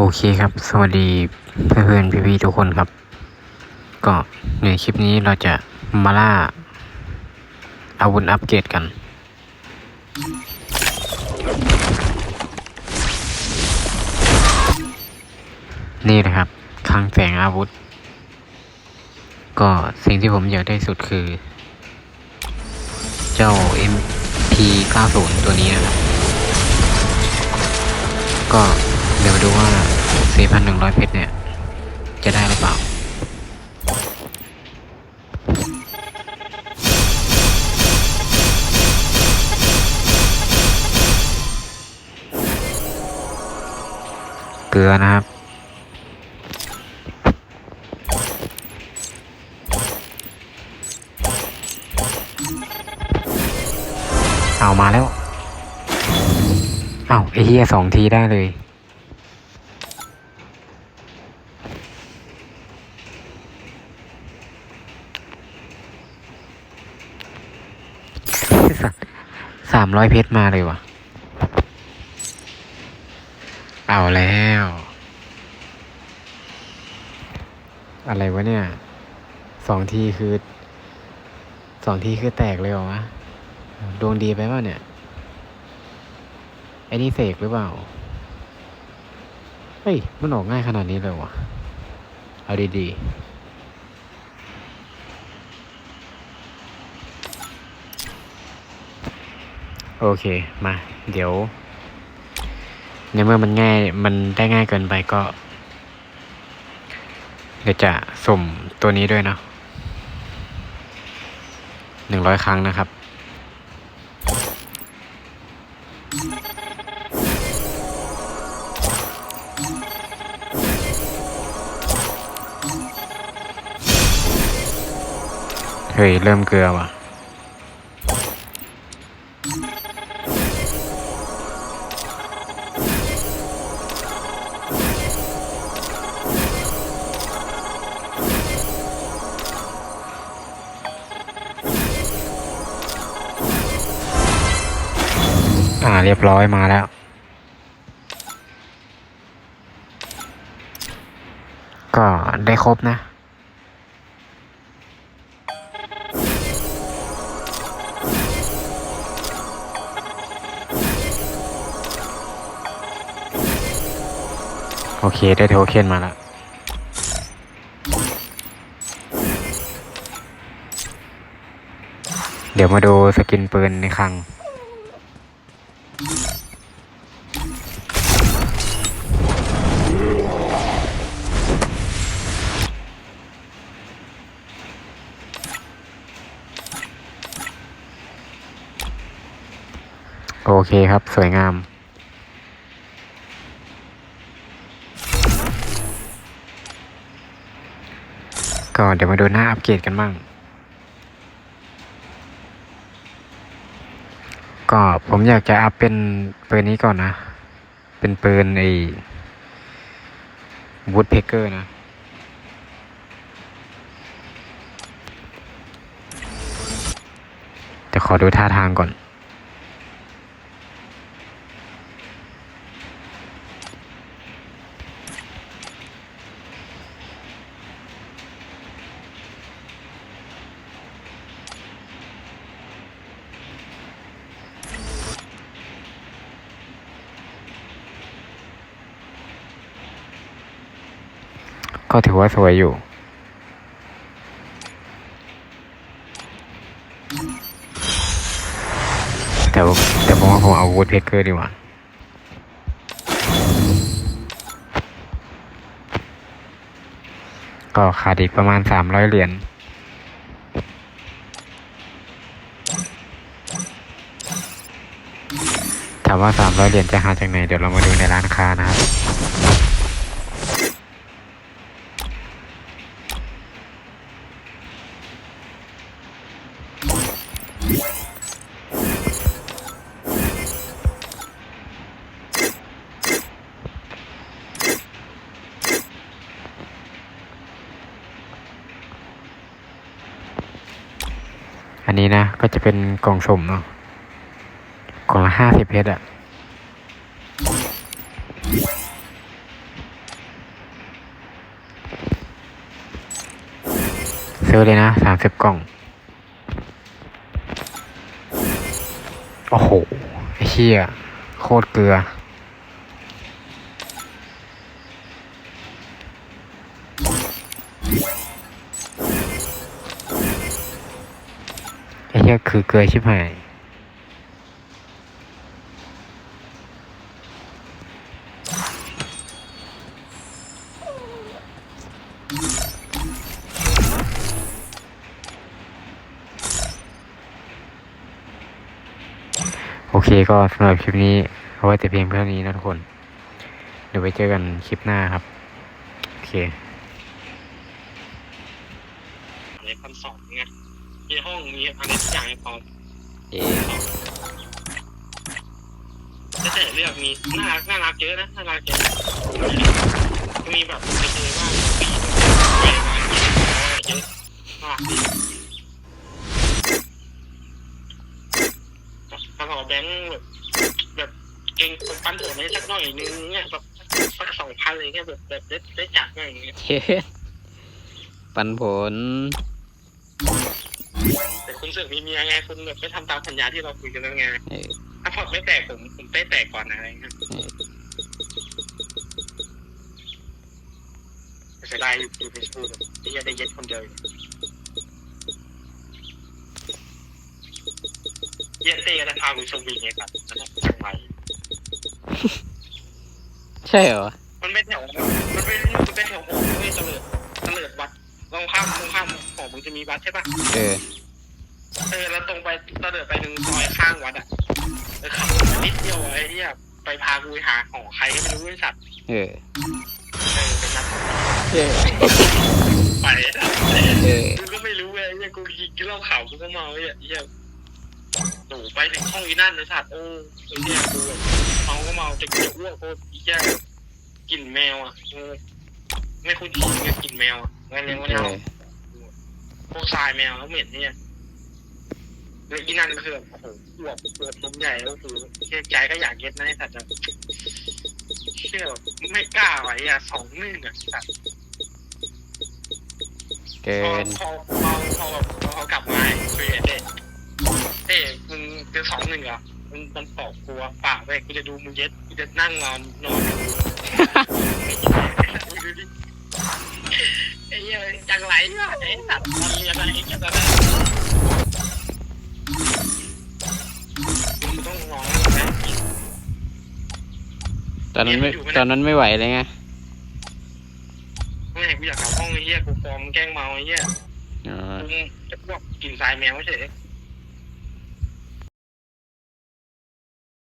โอเคครับ สวัสดีเพื่อนๆพี่ๆทุกคนครับ ก็ในคลิปนี้เราจะมาล่าอาวุธอัปเกรดกัน นี่นะครับคลังแสงอาวุธ ก็สิ่งที่ผมอยากได้สุดคือ เจ้า MP90 ตัวนี้นะครับ ก็ เดี๋ยวมาดูว่า 4,100 เพชรเนี่ย จะได้หรือเปล่า เกลือนะครับเอามาแล้ว เอาไอ้เฮียสองทีได้เลยามร้อยเพชรมาเลยวะเอาแล้ว อะไรวะเนี่ย สองทีคือ สองทีคือแตกเลยเหรอวะ ดวงดีไปเปล่าเนี่ย ไอ้นี่เสกหรือเปล่า เฮ้ย มันออกง่ายขนาดนี้เลยวะเอาดีๆ โอเคมา เดี๋ยว ในเมื่อมันง่ายมันได้ง่ายเกินไปก็ เดี๋ยวจะสุ่มตัวนี้ด้วยเนาะหนึ่งร้อยครั้งนะครับ เฮ้ย เริ่มเกลือว่ะ เรียบร้อยมาแล้ว ก็ได้ครบนะ โอเคได้โทเค็นมาแล้วเดี๋ยวมาดูสกินปืนในคลัง โอเคครับ สวยงาม ก็เดี๋ยวมาดูหน้าอัปเกรดกันบ้าง ก็ผมอยากจะอัพเป็นปืนนี้ก่อนนะ เป็นปืนไอ้วูดเพเกอร์นะแต่ขอดูท่าทางก่อน ก็ถือว่าสวยอยู่ แต่แต่ผมว่าผมเอาวูดเพเกอร์ดีกว่าก็ขาดอีกประมาณสามร้อยเหรียญถามว่าสามร้อยเหรียญจะหาจากไหน เดี๋ยวเรามาดูในร้านค้านะครับ อันนี้นะ ก็จะเป็นกล่องสมเนาะกล่องละห้าสิบเพชรอะซื้อเลยนะสามสิบกล่อง โอ้โหไอ้เหี้ยโคตรเกลือ ไอ้เหี้ยคือเกลือชิบหาย โอเคก็สำหรับคลิปนี้เอาไว้แต่เพียงเท่านี้นะทุกคน เดี๋ยวไว้เจอกันคลิปหน้าครับ โอเคในคำสอนไงมีห้องมีอะไรทุกอย่างให้พร้อมเอถ้าแต่เลือกมีน่ารักน่ารักเยอะนะน่ารักเยอะมีแบบไปเจอบ้างปีไปมาเยอะมาก ดีถ้าขอแบงค์แบบแบบเก่งปันผลให้สักหน่อยนึงเนี่ยแบบสักสองพันอะไรเงี้ยแบบแบบได้ได้จัดหน่อยอย่างเงี้ยเฮ็ดปันผล แต่คุณเสือกมีเมียไงคุณแบบไม่ทำตามสัญญาที่เราคุยกันแล้วไงเออถ้าพอร์ตไม่แตกผมผมได้แตกก่อนนะอะไรเงี้ยเออเสียดายอยู่อยู่ในชูดที่จะได้เย็ดคนเดียวอยู่ เย็ดเต้ก็จะพาลุยชมวิงไงครับนั่นแหละจังไรใช่เหรอ มันเป็นแถวมันเป็นมันเป็นแถวหอไม่เตลิดเตลิดวัดลองข้ามลองข้ามหอมึงจะมีวัดใช่ปะเออ เออแล้วตรงไปเตลิดไปหนึ่งซอยข้างวัดอะเออขับนิดเดียวไอ้เนี่ยไปพากูไปหาหอใครก็ไม่รู้บริษัทเออ เออเป็นนัดเออ ไปเออ กูก็ไม่รู้เว้ยไอ้เนี่ยกูกินเหล้าขาวกูก็เมาไอ้เนี่ยไอ้เนี่ย หนูไปถึงห้องอีนั่นเลยสัตว์โอ้ไอ้เนี่ยกูแบบเมาก็เมาจะกินอ้วกโคตรไอ้เนี่ยกลิ่นแมวอะเออไม่คุ้นชินกับกลิ่นแมวอะงั้นเลยงไม่เอได้พวกทรายแมวแล้วเหม็นเนี่ยแล้วอีนั่นก็คือแบบโอ้โหอ้วกปวดนมใหญ่แล้วคือเชื่อใจก็อยากเย็ดนะไอ้สัตว์จะเชื่อแบบไม่กล้าไหวอะสองหนึ่งอะสัตว์เกิพอน พอพอพอพอกลับมาคุยกับเด็ก เอ๊ะมึงคือสองหนึ่งเหรอมันมันตอบกูว่าเปล่าเว้ยกูจะดูมึงเย็ดกูจะนั่งนอนนอนดูดูดิไอ้เหี้ยจังไรวะไอ้สัตว์มันเรียนอะไรไอ้เหี้ยตอนนั้นมึงต้องลองนะตอนนั้นไม่ตอนนั้นไม่ไหวเลยไงไม่กูอยากกลับห้องไอ้เหี้ยกูฟอร์มแกล้งเมาไอ้เหี้ยอ๋อ กูจะพวกกินทรายแมวเฉย